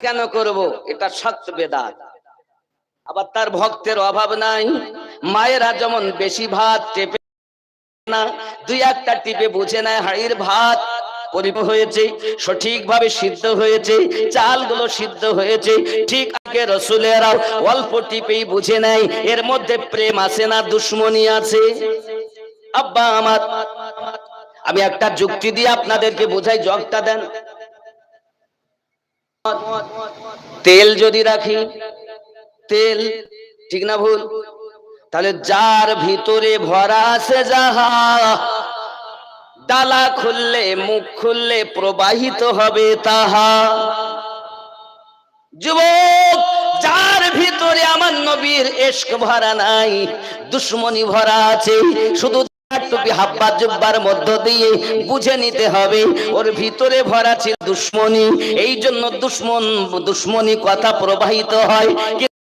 কেন করব? এটা সত্য বেদাত। আবার তার ভক্তের অভাব নাই। মায়েরা যেমন বেশি ভাত টেপে না, দুই একটা টিপে বুঝে নেয় হাড়ির ভাত। পরিপ হয়েছে, সঠিকভাবে সিদ্ধ হয়েছে, চালগুলো সিদ্ধ হয়েছে। ঠিক আগে রসুলেরাও অল্প টিপেই বুঝে নেয়, এর মধ্যে প্রেম আছে না দুশ্মনী আছে? আব্বা আমার, আমি একটা যুক্তি দিয়ে আপনাদেরকে বোঝাই, জগটা দেন। তেল যদি রাখি, তেল, ঠিক না ভুল? তাহলে যার ভিতরে ভরা আছে যাহা, ডালা খুললে, মুখ খুললে প্রবাহিত হবে তাহা। যুবক, যার ভিতরে আমার নবীর এশক ভরা নাই, দুশ্মনী ভরা আছে, শুধু টুপি হাব্বা জুব্বার মধ্য দিয়ে বুঝে নিতে হবে। ওর ভিতরে ভরা ছিল দুশ্মনী। এই জন্য দুশ্মন, দুশ্মনী কথা প্রবাহিত হয়।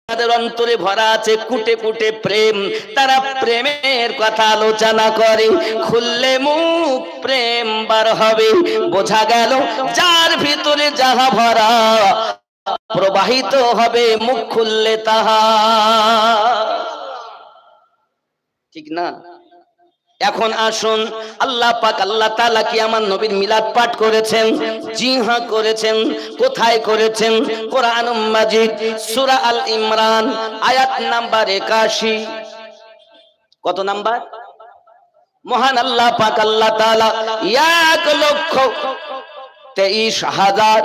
তাদের অন্তরে ভরা আছে কুটে কুটে প্রেম। তারা প্রেমের কথা আলোচনা করে। খুললে মুখ প্রেম বার হবে। বোঝা গেল যার ভিতরে যাহা ভরা প্রবাহিত হবে, মুখ খুললে তাহা। ঠিক না? এখন আসুন, আল্লাহ পাক, আল্লাহ তাআলা কি আমার নবীর মিলাদ পাঠ করেছেন? জি হ্যাঁ করেছেন। কোথায় করেছেন? কোরআন মাজিদ, সূরা আল ইমরান, আয়াত নাম্বার 81 কত নাম্বার? মহান আল্লাহ পাক, আল্লাহ তাআলা এক লক্ষ তেইশ হাজার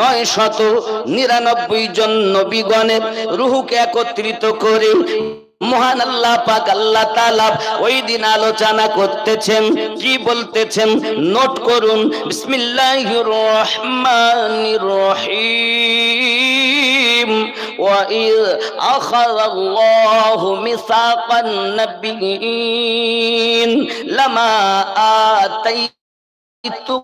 নয় শত নিরানব্বই জন নবীগণের রুহুকে একত্রিত করে মহান আল্লাহ পাক আল্লাহ তাআলা ওই দিন আলোচনা করতেছেন কি বলতেছেন নোট করুন বিসমিল্লাহির রহমানির রহিম وإذ أخذ الله ميثاق النبيين لما آتيتم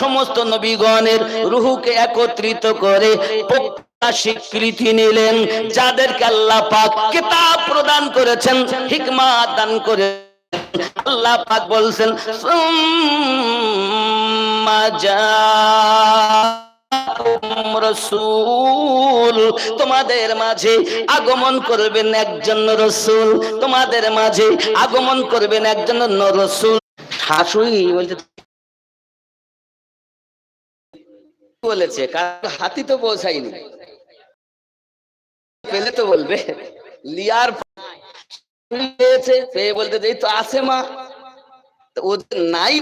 সমস্ত নবীগণের রূহকে একত্রিত করে স্বীকৃতি নিলেন, যাদেরকে আল্লাহ পাক কিতাব প্রদান করেছেন হিকমা দান করে আল্লাহ পাক বলছেন রসুল। তোমাদের মাঝে আগমন করবেন একজন রসুল। তোমাদের মাঝে আগমন করবেন একজন শাশুড়ি বলেছে, কারণ হাতি তো পৌঁছায়নি। পেলে তো বলবে, লিয়ার পেয়েছে পেয়ে বলতে এই তো আছে মা। ওদের নাই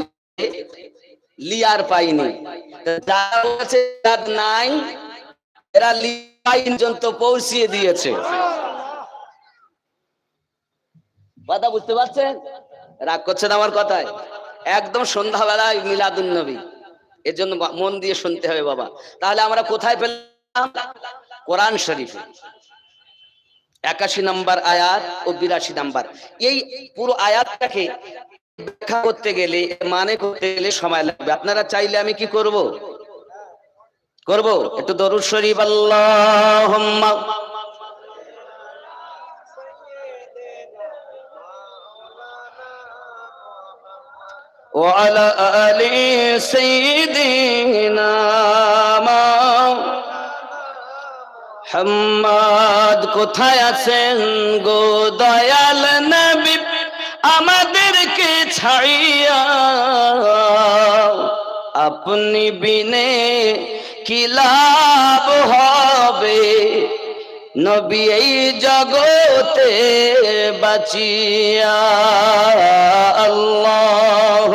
লিয়ার পাইনি। যার কাছে যার নাই, এরা লিয়াই পর্যন্ত পৌঁছিয়ে দিয়েছে। কথা বুঝতে পারছেন? রাগ করছেন আমার কথায়? একদম সন্ধ্যাবেলায় মিলাদুন নবী এর জন্য মন দিয়ে শুনতে হবে বাবা। তাহলে আমরা কোথায় পেলাম? কোরআন শরীফে। একাশি নাম্বার আয়াত ও বিরাশি নাম্বার। এই পুরো আয়াতটাকে ব্যাখ্যা করতে গেলে মানে করতে গেলে সময় লাগবে আপনারা চাইলে আমি কি করব করব একটু দরুদ শরীফ আল্লাহুম্মা وعلى آل سيدنا হাম্মাদ কোথায় আছেন গো দয়াল নবী আমাদেরকে ছাড়িয়া আপনি বিনে কি লাভ হবে নবী এই জগতে বাঁচিয়া আল্লাহ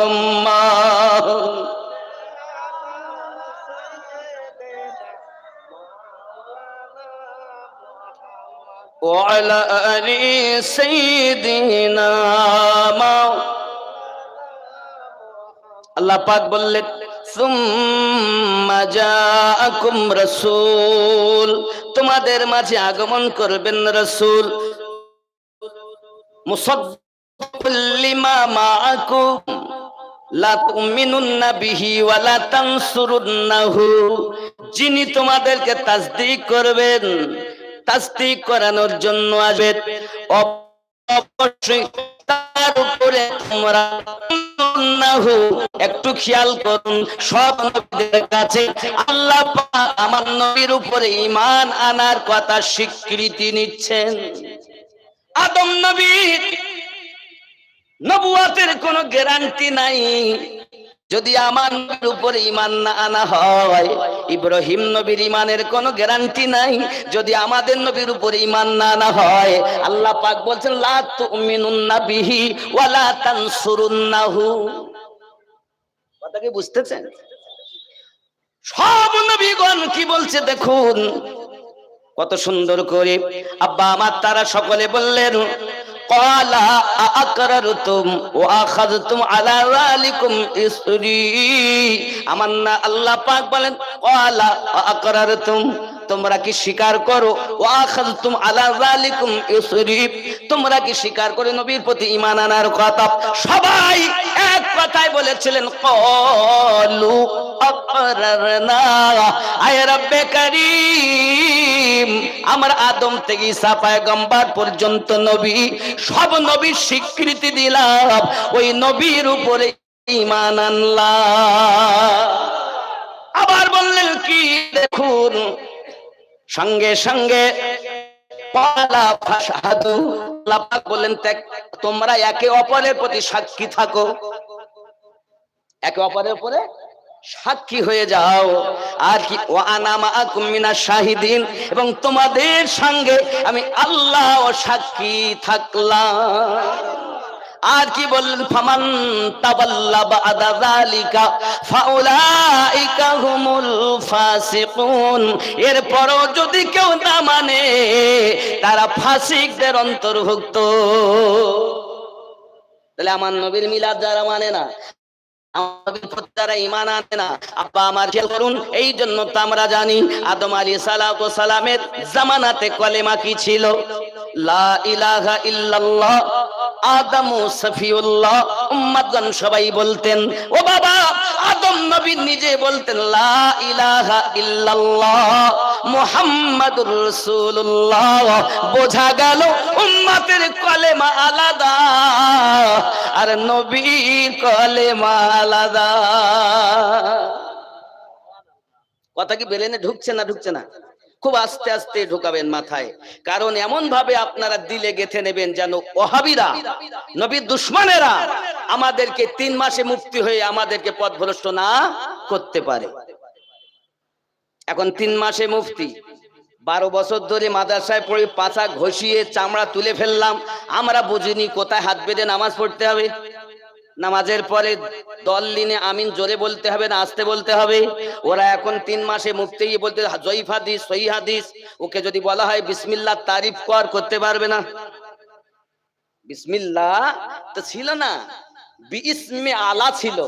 وعلى آل سيدنا আল্লাহ পাক বললেন জাআকুম তোমাদের মাঝে আগমন করবেন রসুল। যিনি তোমাদেরকে তাসদিক করবেন, তাসদিক করানোর জন্য আসবে অবশ্যই তার উপরে তোমরা তানসুরুন্নাহু একটু খেয়াল করুন সব নবীদের কাছে আল্লাহ আমার নবীর উপরে ইমান আনার কথা স্বীকৃতি নিচ্ছেন। আদম নবী, নবুয়াতের কোন গ্যারান্টি নাই। যদি আমার নবীর উপরে ইমান না আনা হয়, ইব্রাহিম নবীর ইমানের কোনো গ্যারান্টি নাই। যদি আমাদের নবীর উপরে ইমান না আনা হয়, আল্লাহ পাক বলছেন, লা তুমিনুন্না বিহি ওয়ালা তানসুরুন্নাহু। কথা কি বুঝতেছেন? সব নবীগণ কি বলছে দেখুন। কত সুন্দর করে আব্বা, আমার তারা সকলে বললেন قال أأقررتم وأخذتم على ذلكم إصري আমার না আল্লাহ পাক বলেন قال أأقررتم তোমরা কি স্বীকার করো? তোমরা কি স্বীকার করে নবীর প্রতি ঈমান আনার কথা? সবাই এক কথাই বলেছিলেন আমার আদম থেকে ঈসা পয়গম্বর পর্যন্ত নবী, সব নবীর স্বীকৃতি দিলাম। ওই নবীর উপরে ঈমান আনলাম। আবার বললেন, কি দেখুন সঙ্গে সঙ্গে বললেন "ত্যাগ, তোমরা একে অপরের প্রতি সাক্ষী থাকো। একে অপরের উপরে সাক্ষী হয়ে যাও। আর কি শাহিদিন এবং তোমাদের সঙ্গে আমি আল্লাহ সাক্ষী থাকলাম। আর কি বললেন? ফামান তাবাল্লা বাদা যালিকা, ফাউলাইকা হুমুল ফাসিকুন। এরপরও যদি কেউ না মানে তারা ফাসিকদের অন্তর্ভুক্ত। তাহলে আমার নবীর মিলাদ যারা মানে না ইমান আনে না, আব্বা আমার খেয়াল করুন এই জন্য তো আমরা জানি আদম আলী সালাত সালামের জামানাতে কলেমা কি ছিল? লা ইলাহা ইল্লাল্লাহ সফিউল্লাহ সবাই বলতেন, ও বাবা, আদম নবী নিজে বলতেন, লা ইলাহা ইল্লাল্লাহ, মুহাম্মাদুর রাসূলুল্লাহ, বোঝা গেল উম্মাতের কলেমা আলাদা, আর নবীর কলেমা আলাদা। কথা কি বেলেনে ঢুকছে না ঢুকছে না? খুব আস্তে আস্তে ঢুকাবেন মাথায়। কারণ এমন ভাবে আপনারা দিলে গেথে নেবেন যেন ওহাবিরা, নবীর দুশ্মনেরা আমাদেরকে তিন মাসে মুক্তি হয়ে আমাদেরকে পথভ্রষ্ট না করতে পারে। এখন তিন মাসে মুফতি বারো বছর ধরে মাদ্রাসায় পড়ে পাছা ঘষিয়ে চামড়া তুলে ফেললাম। আমরা বুঝিনি কোথায় হাত বেঁধে নামাজ পড়তে হবে। নামাজের পরে দল লিনে আমিন জোরে বলতে হবে না, আসতে বলতে হবে। ওরা এখন তিন মাসে মুক্তি বলতে জয়ীফ হাদিস, সহি হাদিস। ওকে যদি বলা হয়, বিসমিল্লা তারিফ কর, করতে পারবে না। বিসমিল্লাহ তো ছিল না, বিইসমে আলা ছিল।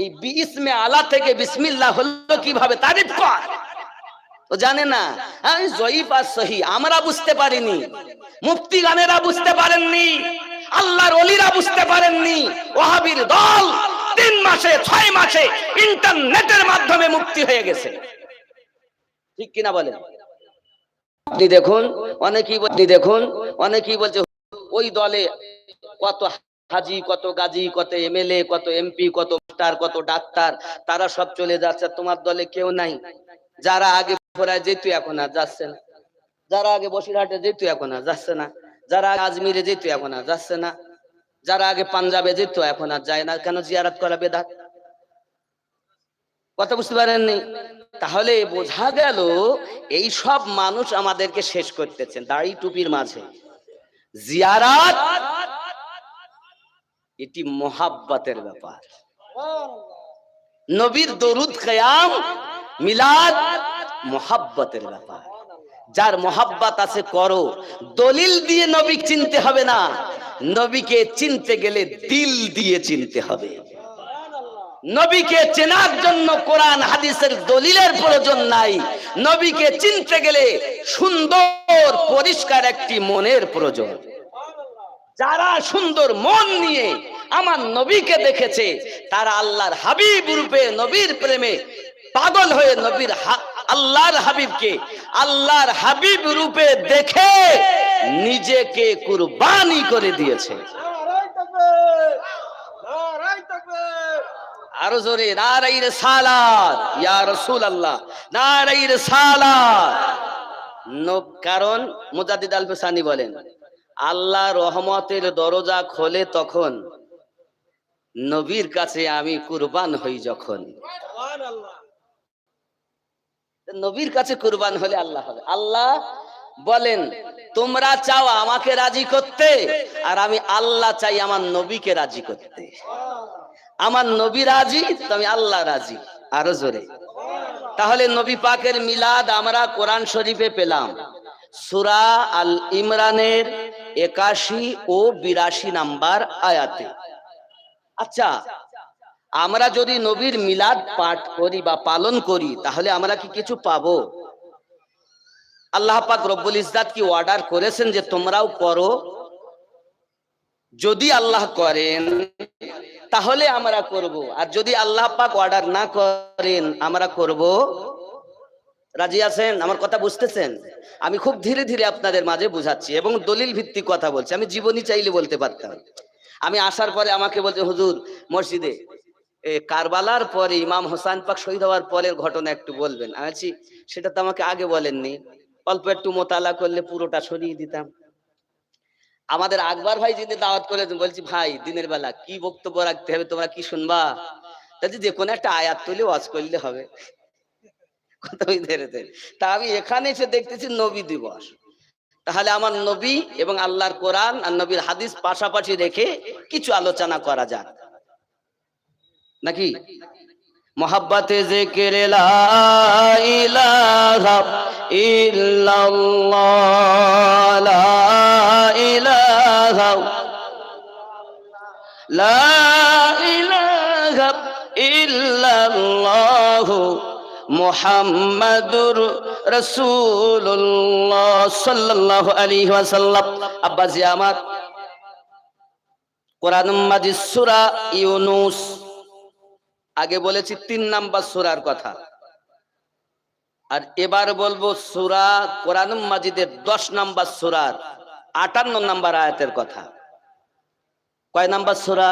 এই বিইসমে আলা থেকে বিসমিল্লাহ হলো কীভাবে? তারিফ কর। ও জানে না আমি জয়ীফ আর সহি। আমরা বুঝতে পারিনি, মুফতি গানেরা বুঝতে পারেননি। আল্লাহর অলিরা বুঝতে পারেননি। ওহাবির দল তিন মাসে, ছয় মাসে ইন্টারনেটের মাধ্যমে মুক্তি হয়ে গেছে। ঠিক কিনা বলেন? আপনি দেখুন, অনেকেই আপনি দেখুন, অনেকেই বলছে, ওই দলে কত হাজি, কত গাজী, কত এমএলএ, কত এমপি, কত মাস্টার কত ডাক্তার, তারা সব চলে যাচ্ছে, তোমার দলে কেউ নাই। যারা আগে যেত এখন আর যাচ্ছে না। যারা আগে বসিরহাটে যেত এখন আর যাচ্ছে না। যারা আজমিরে যেত এখন আর যাচ্ছে না। যারা আগে পাঞ্জাবে যেত এখন আর যায় না। কেন জিয়ারাত করা বেদাত? কথা বুঝতে পারেননি? তাহলে বোঝা গেল এই সব মানুষ আমাদেরকে শেষ করতেছেন দাড়ি টুপির মাঝে। জিয়ারাত এটি মোহাব্বতের ব্যাপার। নবীর দরুদ, কয়াম, মিলাদ মোহাব্বতের ব্যাপার। যার মোহাব্বত আছে করো। দলিল দিয়ে নবী চিনতে হবে না। নবীকে চিনতে গেলে দিল দিয়ে চিনতে হবে। নবীকে চেনার জন্য কোরআন, হাদিসের দলিলের প্রয়োজন নাই। নবীকে চিনতে গেলে সুন্দর, পরিষ্কার একটি মনের প্রয়োজন। যারা সুন্দর মন নিয়ে আমার নবীকে দেখেছে, তারা আল্লাহর হাবিব রূপে নবীর প্রেমে পাগল হয়ে নবীর হা- আল্লাহর হাবিবকে, আল্লাহর হাবিব রূপে দেখে নিজেকে কুরবানি করে দিয়েছে। নারাই নারাই আরও জোরে নারাইর সালাত ইয়া রসুল আল্লাহ নারাইর সালাত কারণ মুজাদ্দিদ আল ফেসানি বলেন আল্লাহ রহমতের দরজা খোলে তখন নবীর কাছে আমি কুরবান হই যখন। নবীর কাছে কুরবান হলে আল্লাহ হবে। আল্লাহ বলেন, তোমরা চাও আমাকে রাজি করতে, আর আমি আল্লাহ চাই আমার নবীকে রাজি করতে। আমার নবী রাজি তো আমি আল্লাহ রাজি। আরও জোরে। তাহলে নবী পাকের মিলাদ আমরা কোরআন শরীফে পেলাম। সুরা আল ইমরানের একাশি ও বিরাশি নাম্বার আয়াতে। আচ্ছা আমরা যদি নবীর মিলাদ পাঠ করি বা পালন করি, তাহলে আমরা কি কিছু পাবো? আল্লাহ পাক রব্বুল ইজজাত কি অর্ডার করেছেন যে তোমরাও করো? যদি আল্লাহ করেন, তাহলে আমরা করব। আর যদি আল্লাহ পাক অর্ডার না করেন, আমরা করব? রাজি আছেন? আমার কথা বুঝতেছেন? আমি খুব ধীরে ধীরে আপনাদের মাঝে বুঝাচ্ছি এবং দলিল ভিত্তিক কথা বলছি। আমি জীবনী চাইলে বলতে পারতাম। আমি আসার পরে আমাকে বলছে, হুজুর, মসজিদে কারবালার পরে ইমাম হোসাইন পাক শহীদ হওয়ার পরের ঘটনা একটু বলবেন। বলছি, সেটা তো আমাকে আগে বলেননি। অল্প একটু মোতালা করলে পুরোটা সরিয়ে দিতাম। আমাদের আকবর ভাই যিনি দাওয়াত করেছেন বলছি ভাই দিনের বেলা কি বক্তব্য রাখতে হবে? তোমরা কি শুনবা? তাহলে যে কোনো একটা আয়াত তুলে ওয়াজ করলে হবে। কথা পেরেছেন? তা আমি এখানে এসে দেখতেছি নবী দিবস। তাহলে আমার নবী এবং আল্লাহর কোরআন আর নবীর হাদিস পাশাপাশি রেখে কিছু আলোচনা করা যাক। নাকি? মোহাব্বতে জিকির লা ইলাহা ইলাহা ইলাহা ইল্লাল্লাহ মুহাম্মাদুর রাসূলুল্লাহ সাল্লাল্লাহু আলাইহি ওয়াসাল্লাম। আব্বাজি আমার কোরআন মাজিদ সূরা ইউনুস। আগে বলেছি তিন নাম্বার সুরার কথা। আর এবার বলব সূরা কোরআন মাজিদের দশ নাম্বার সুরার আটান্ন নাম্বার আয়াতের কথা। কয় নাম্বার সূরা?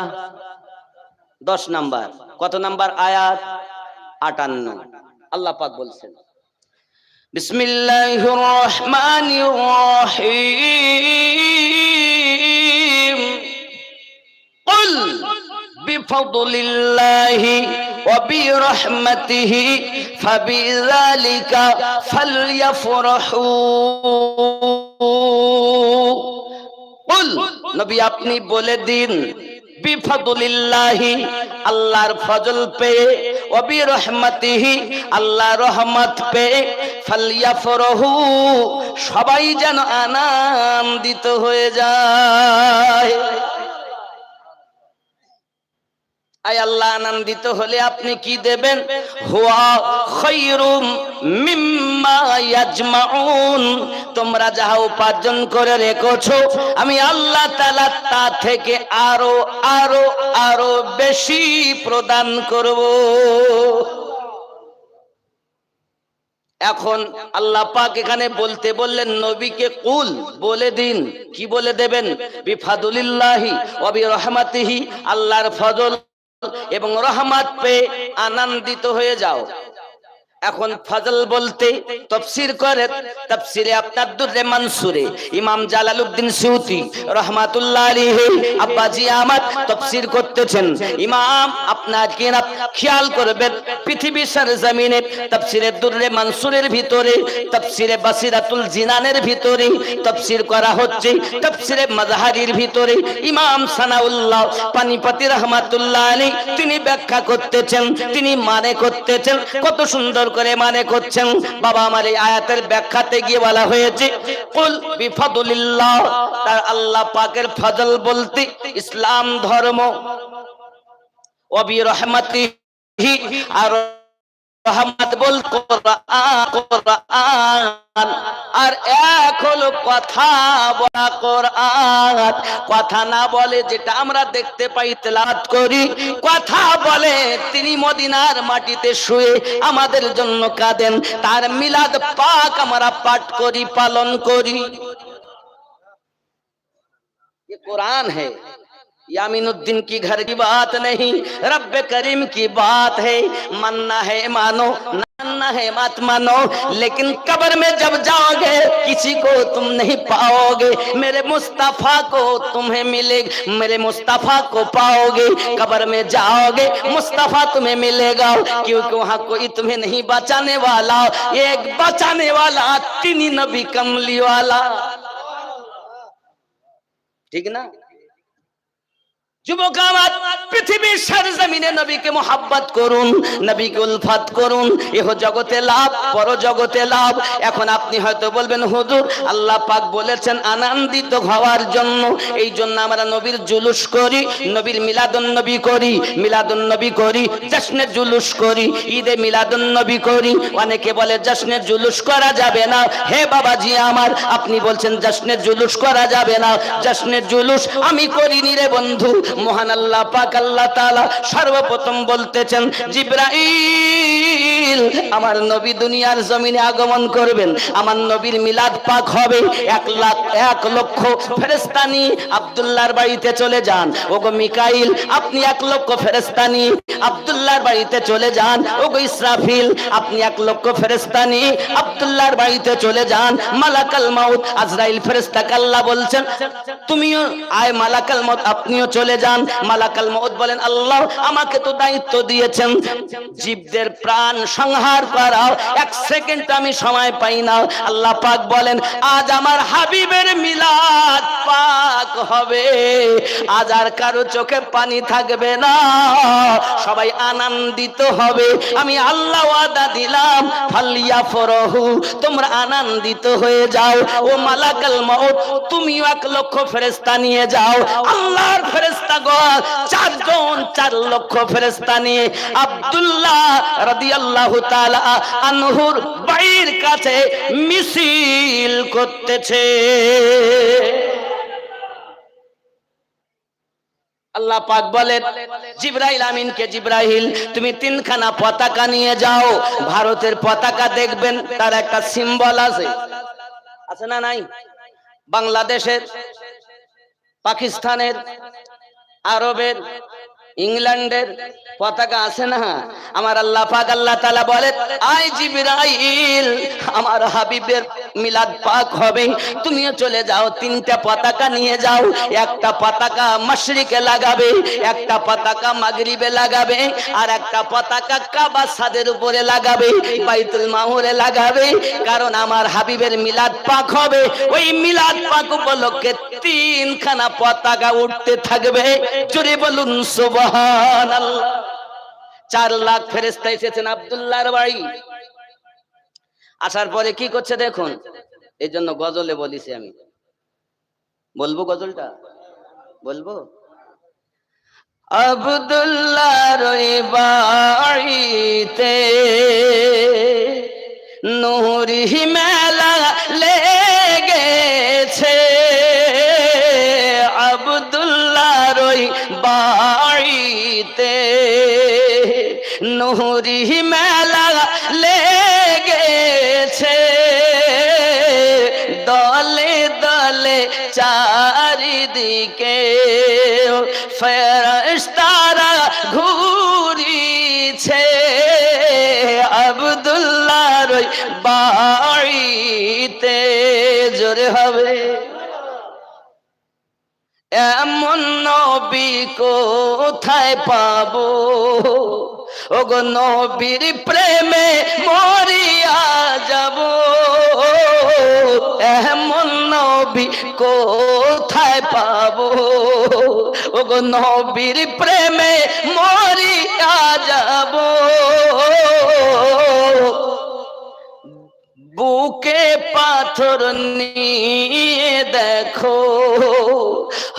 দশ নাম্বার। কত নাম্বার আয়াত? আটান্ন। আল্লাহ পাক বলছেন, বিসমিল্লাহির রহমানির রহিম। بفضل الله وبرحمته فبذلك فليفرحوا قل নবী আপনি বলে দিন বিফাদুলিল্লাহি আল্লাহর ফজল পেয়ে ওবি রহমতিহি আল্লাহ রহমত পেয়ে ফালিয়াফরহু সবাই যেন আনন্দিত হয়ে যায় আল্লাহ, আনন্দিত হলে আপনি কি দেবেন? হুয়া তোমরা যাহা উপার্জন করে রেখেছো, আমি আল্লাহ তাআলা তা থেকে আরও আরও আরও বেশি প্রদান করব। এখন আল্লাহ পাক এখানে বলতে বললেন, নবীকে কুল বলে দিন। কি বলে দেবেন? বিফাদুলিল্লাহি ওয়া বিরহমাতিহি, আল্লাহর ফজল। এবং রহমত পেয়ে আনন্দিত হয়ে যাও। এখন ফজল বলতে তফসির করে, তফসিরে আপনার দুর্রে মানসুরে। ইমাম জালালউদ্দিন সিউতি রহমাতুল্লাহ আলাইহি, আব্বাজি আমার তফসির করতেছেন। ইমাম আপনার কি না খেয়াল করবেন পৃথিবী সরজমিনে তফসিরে দুর্রে মানসুরের ভিতরে, তফসিরে বাসিরাতুল জিনানের ভিতরে তফসির করা হচ্ছে, তফসিরে মাজহারির ভিতরে। ইমাম সানাউল্লাহ পানিপতি রহমাতুল্লাহ আলী তিনি ব্যাখ্যা করতেছেন, তিনি মানে করতেছেন, কত সুন্দর করে মানে করছেন। বাবা আমার এই আয়াতের ব্যাখ্যাতে গিয়ে বলা হয়েছে, কুল বিফাদুলিল্লাহ তার আল্লাহ পাকের ফজল বলতে ইসলাম ধর্ম। অবি রহমতিহি, আর রহমত বল কোরআন কোরআন আর এক হলো কথা বলা কোরআন কথা না বলে যেটা আমরা দেখতে পাই তেলাওয়াত করি কথা বলে তিনি মদিনার মাটিতে শুয়ে আমাদের জন্য কাঁদেন তার মিলাদ পাক আমরা পাঠ করি পালন করি ये कुरान है यामिनुद्दीन की घर की बात नहीं रब करीम की बात है। मन्ना है मानो मन्ना है मत मानो, लेकिन कब्र में जब जाओगे, किसी को तुम नहीं पाओगे। मेरे मुस्तफ़ा को तुम्हें मिलेगा, मेरे मुस्तफ़ा को पाओगे। कब्र में जाओगे, मुस्तफ़ा तुम्हें मिलेगा, क्योंकि वहाँ कोई तुम्हें नहीं बचाने वाला। एक बचाने वाला, तीन नबी कमली वाला। ठीक ना? যুবক আমার, পৃথিবীর সরজমিনে নবীকে মোহাব্বত করুন, নবীকে উলফাত করুন। এহ জগতে লাভ পর জগতে লাভ। এখন আপনি হয়তো বলবেন, হুজুর, আল্লাহ পাক বলেছেন আনন্দিত হওয়ার জন্য। এই জন্য আমরা নবীর জুলুস করি, নবীর মিলাদুন নবী করি মিলাদুন নবী করি, জশ্নের জুলুস করি, ঈদে মিলাদুন নবী করি। অনেকে বলে, জশ্নের জুলুস করা যাবে না। হে বাবাজি আমার, আপনি বলছেন, জশ্নের জুলুস করা যাবে না। জশ্নের জুলুস আমি করিনি রে বন্ধু। মহান আল্লাহ পাক আল্লাহ তাআলা সর্বপ্রথম বলতেছেন, জিব্রাইল, আমার নবী দুনিয়ার জমিনে আগমন করবেন। আমার নবীর মিলাদ পাক হবে এক লাখ এক লক্ষ ফেরেশতা নিয়ে আব্দুল্লাহর বাড়িতে চলে যান। ওগো মিকাইল, আপনি এক লক্ষ ফেরেশতা নিয়ে আব্দুল্লাহর বাড়িতে চলে যান। ওগো ইসরাফিল, আপনি এক লক্ষ ফেরেশতা নিয়ে আব্দুল্লাহর বাড়িতে চলে যান। মালাকাল মাউত, আজরাইল ফেরেশতাকে আল্লাহ বলছেন, তুমিও আয় মালাকাল মাউত, আপনিও চলে যান। মালাকাল মাউত বলেন, আল্লাহ আমাকে তো দায়িত্ব দিয়েছেন। জীবদের প্রাণ সংহার করা এক সেকেন্ড আমি সময় পাই না। আল্লাহ পাক বলেন, আজ আমার হাবিবের মিলাদ পাক হবে। আজ আর কারও চোখে পানি থাকবে না। সবাই আনন্দিত হবে। আমি আল্লাহ ওয়াদা দিলাম ফালিয়া ফরহু তোমরা আনন্দিত হয়ে যাও। ও মালাকাল মাউত, তুমিও এক লক্ষ ফেরেশতা নিয়ে যাও। আল্লাহর ফেরেশতা গো। চারজন চার লক্ষ ফেরেশতা নিয়ে আব্দুল্লাহ রাদিয়াল্লাহু তাআলা আনহুর বাইর কাছে মিছিল করতেছে। আল্লাহ পাক বলেন আমিনকে তুমি তিনখানা পতাকা নিয়ে যাও। ভারতের পতাকা দেখবেন, তার একটা সিম্বল আছে। আছে না নাই? বাংলাদেশের, পাকিস্তানের আরবের ইংল্যান্ডের পতাকা আছে না? আমার আল্লাহ পাক আল্লাহ তাআলা বলে আই জিবরাইল, আমার হাবিবের মিলাদ পাক হবে। তুমিও চলে যাও, তিনটা পতাকা নিয়ে যাও। একটা পতাকা মাশরিকে লাগাবে, একটা পতাকা মাগরিবে লাগাবে, আর একটা পতাকা কাবা সাদের উপরে লাগাবে, বাইতুল মাহুরে লাগাবে। কারণ আমার হাবিবের মিলাদ পাক হবে। ওই মিলাদ পাক উপলক্ষে তিনখানা পতাকা উঠতে থাকবে। জোরে বলুন সুবহানাল্লাহ। চার লাখ ফেরেস্তা এসেছেন আব্দুল্লাহর বাড়ি। আসার পরে কি করছে দেখুন? এই জন্য গজলে বলিছি আমি। বলব গজলটা? বলব? আব্দুল্লাহর বাড়িতে নুরি মেলা লেগেছে নুরি মেলা লেগেছে। দলে দলে চারিদিকে ফেরস্তারা ঘুরিছে ওই বাড়িতে জোরে হবে। এমন নবী কোথায় পাবো? ওগো নবীর প্রেমে মরিয়া যাব। এমন নবী কোথায় পাবো? ওগো নবীর প্রেমে মরিয়া বুকে পাথর নিয়ে দেখো।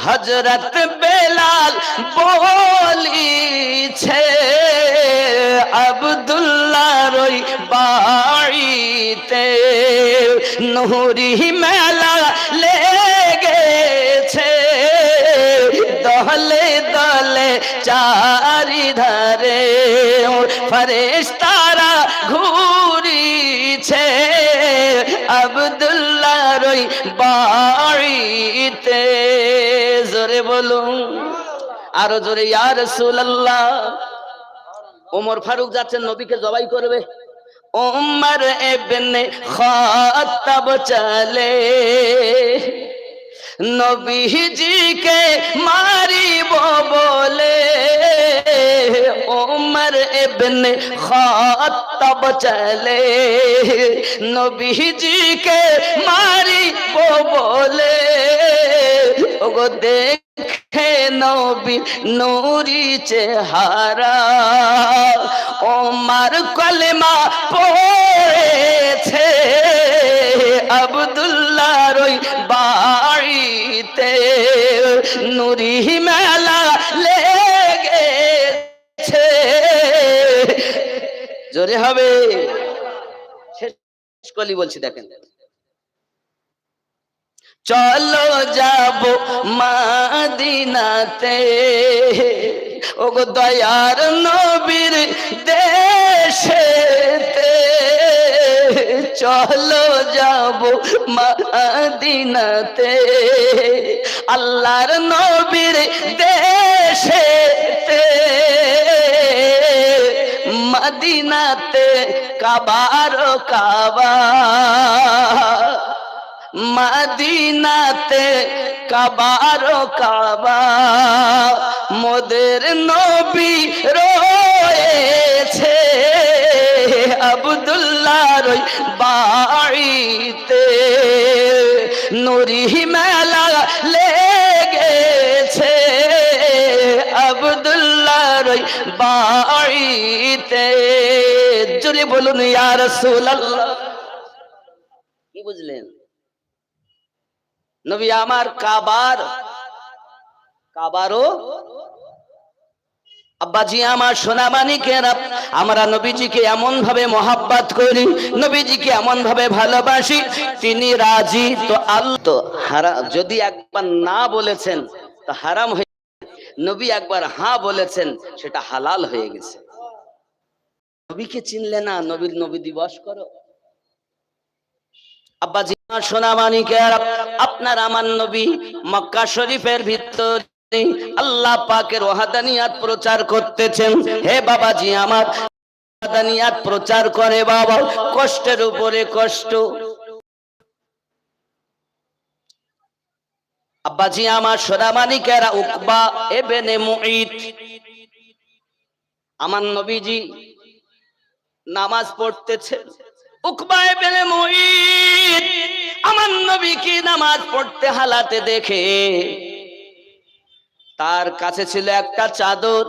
হজরত বেলাল বলিছে, আবদুল্লাহর ওই বাড়িতে নুরি মেলা লেগেছে। দলে দলে চারিধারে ফরেশতারা ঘুরিছে বাড়িতে জোরে বলুন। আরও জোরে, ইয়া রাসূলুল্লাহ। ওমর ফারুক যাচ্ছেন নবীকে জবাই করবে। ওমর ইবনে খাত্তাব চলে। নবীজিকে মারিব বলে। ওমর ইবনে খাত্তাব চলে। নবীজিকে মারিব বলে। ওগো দেখে নবী নুরি চেহারা। ওমর কলমা পড়েছে আব্দুল্লাহর ওই বাড়িতে। নুরি মেলা জোরে হবে। শেষ কলি বলছি, দেখেন। চলো যাব মাদিনাতে। ও গো দয়ার নবীর দেশেতে। চলো যাব মাদিনাতে। আল্লাহর নবীর দেশেতে। মদিনাতে কাবার কাবা। মদিনাতে কাবার কাবা। মোদের নবী রয়েছে আবদুল্লাহর রই বাড়িতে। নুরি মেলা বাড়িতে জোরে বলুন, ইয়া রাসূলুল্লাহ। কি বুঝলেন? নবী আমার কাবার, কাবারও? আব্বাজি আমার সোনামানিকেরা আমরা নবীজিকে এমন ভাবে মহাব্বাত করি, নবীজিকে এমন ভাবে ভালোবাসি, তিনি রাজি। তো আল্লাহ হারা, যদি একবার না বলেছেন, তো হারাম হয়ে নবী একবার হ্যাঁ বলেছেন, সেটা হালাল হয়ে গেছে। নবীকে চিনলে না নবীর নবী দিবস করো। আব্বাজি আমার সোনা মানিকের আপনার আমার নবী মক্কা শরীফের ভিতরে আল্লাহ পাকের ওয়াহাদানিয়াত প্রচার করতেছেন। হে বাবাজি আমার প্রচার করে বাবা, কষ্টের উপরে কষ্ট। আব্বাজি, আমার সোনা মালিকেরা উকবা এবেনে মুঈদ। আমার নবীজি নামাজ পড়তেছেন। উকবা এবেনে মুঈদ, আমার নবী কি নামাজ পড়তে হালাতে দেখে? তার কাছে ছিল একটা চাদর।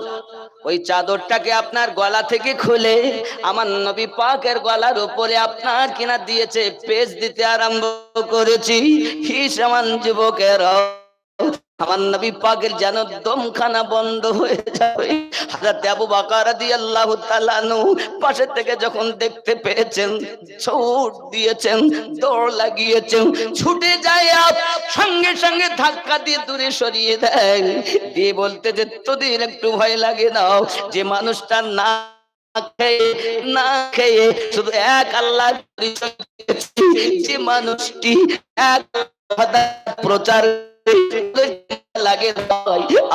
ওই চাদরটাকে আপনার গলা থেকে খুলে আমার নবী পাকের গলার উপরে আপনার কিনা দিয়েছে পেজ দিতে আরম্ভ করেছি। হি যুবকের যুবকেরা আমার নবী পাকের যেন দমখানা বন্ধ হয়ে যাবে। হাজরত আবু বকর রাদিয়াল্লাহু তাআলা নু পাশে থেকে যখন দেখতে পেয়েছেন, ছুট দিয়েছেন, দৌড় লাগিয়েছেন, ছুটে যায় আপ, সঙ্গে সঙ্গে ধাক্কা দিয়ে দূরে সরিয়ে দেয়। দিয়ে বলতে যে, তোদের একটু ভয় লাগে নাও যে মানুষটা না খেয়ে না খেয়ে শুধু এক আল্লাহ যে মানুষটি এক প্রচার they, they লাগে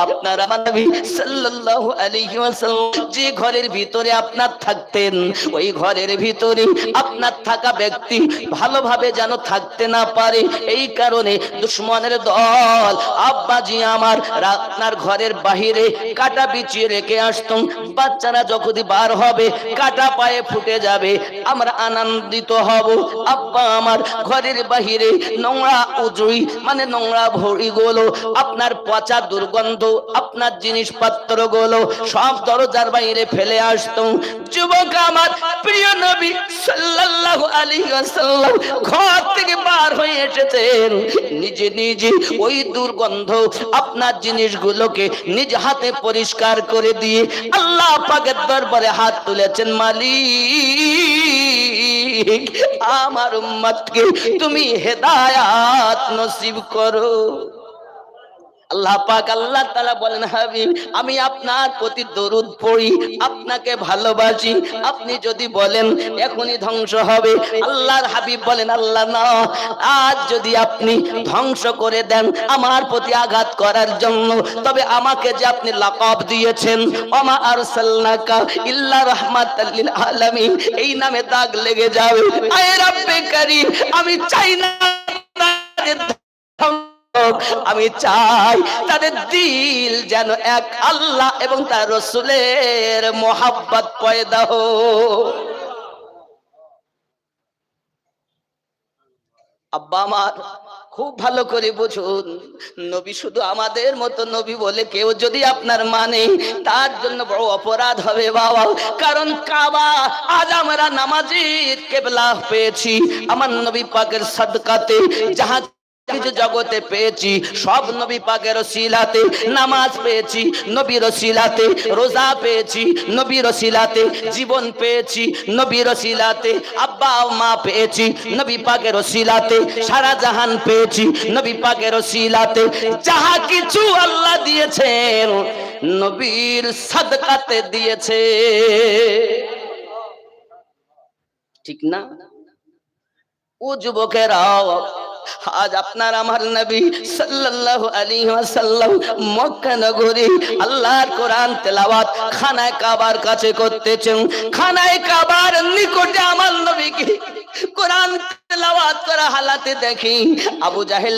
আপনার আমার নবী সাল্লাল্লাহু আলাইহি ওয়াসাল্লাম যে ঘরের ভিতরে আপনার থাকতেন, ওই ঘরের ভিতরে আপনার থাকা ব্যক্তি ভালোভাবে যেন থাকতে না পারে। এই কারণে দুশ্মনের দল আব্বাজি আমার, আপনার ঘরের বাহিরে কাটা বিছিয়ে রেখে আসতাম। বাচ্চারা যখনই বার হবে, কাটা পায়ে ফুটে যাবে। আমরা আনন্দিত হব। আব্বা আমার ঘরের বাহিরে নোংরা উজুই মানে নোংরা ভরি গুলো আপনার পচা দুর্গন্ধ, আপনার জিনিসপত্রগুলো সব দরজার বাইরে ফেলে আসতো। যুবক আমার, প্রিয় নবী সাল্লাল্লাহু আলাইহি ওয়াসাল্লাম ঘর থেকে বার হয়ে এসেছেন। নিজে নিজে ওই দুর্গন্ধ আপনার জিনিসগুলোকে নিজ হাতে পরিষ্কার করে দিয়ে আল্লাহ পাকের দরবারে হাত তুলেছেন, মালিক, আমার উম্মতকে তুমি হেদায়াত নসিব করো। আল্লাহ পাক আল্লাহ তাআলা বলেন, হাবিব, আমি আপনার প্রতি দরুদ পড়ি, আপনাকে ভালোবাসি। আপনি যদি বলেন, এখনই ধ্বংস হবে। আল্লাহর হাবিব বলেন, আল্লাহ, না। আজ যদি আপনি ধ্বংস করে দেন আমার প্রতি আঘাত করার জন্য, তবে আমাকে যে আপনি লাকাব দিয়েছেন, ওমা আরসালনাকা ইল্লা রাহমাতাল লিল আলামিন। এই নামে দাগ লেগে যাবে। আয় রাব্বে কারীম, আমি চাই না হোক। আমি চাই তাদের দিল যেন এক আল্লাহ এবং তার রসুলের মোহাব্বত পয়দা হোক আব্বা আমার, খুব ভালো করে বুঝুন, নবী শুধু আমাদের মতো নবী বলে কেউ যদি আপনার মানে তার জন্য বড় অপরাধ হবে বাবা কারণ কাবা, আজ আমরা নামাজির কেবলা পেয়েছি আমার নবী পাকের সাদকাতে যাহা কিছু জগতে পেয়েছি, সব নবী পাকের শিলাতে নামাজ পেয়েছি, নবীর শিলাতে রোজা পেয়েছি, নবীর শিলাতে জীবন পেয়েছি, নবীর শিলাতে আব্বা মা পেয়েছি, নবী পাকের শিলাতে সারা জাহান পেয়েছি, নবী পাকের শিলাতে যাহা কিছু আল্লাহ দিয়েছেন, নবীর সাদকাতে দিয়েছে। ঠিক না? ও যুবকেরাও আজ আপনার আমার নবী সাল্লাল্লাহু আলাইহি ওয়াসাল্লাম মক্কা নগরী আল্লাহর কোরআন তেলাওয়াত খানায় কাবার কাছে করতেছেন। খানায় কাবার নিকটে আমার নবীকে কোরআন তেলাওয়াত করা হালাতে দেখি। আবু জাহেল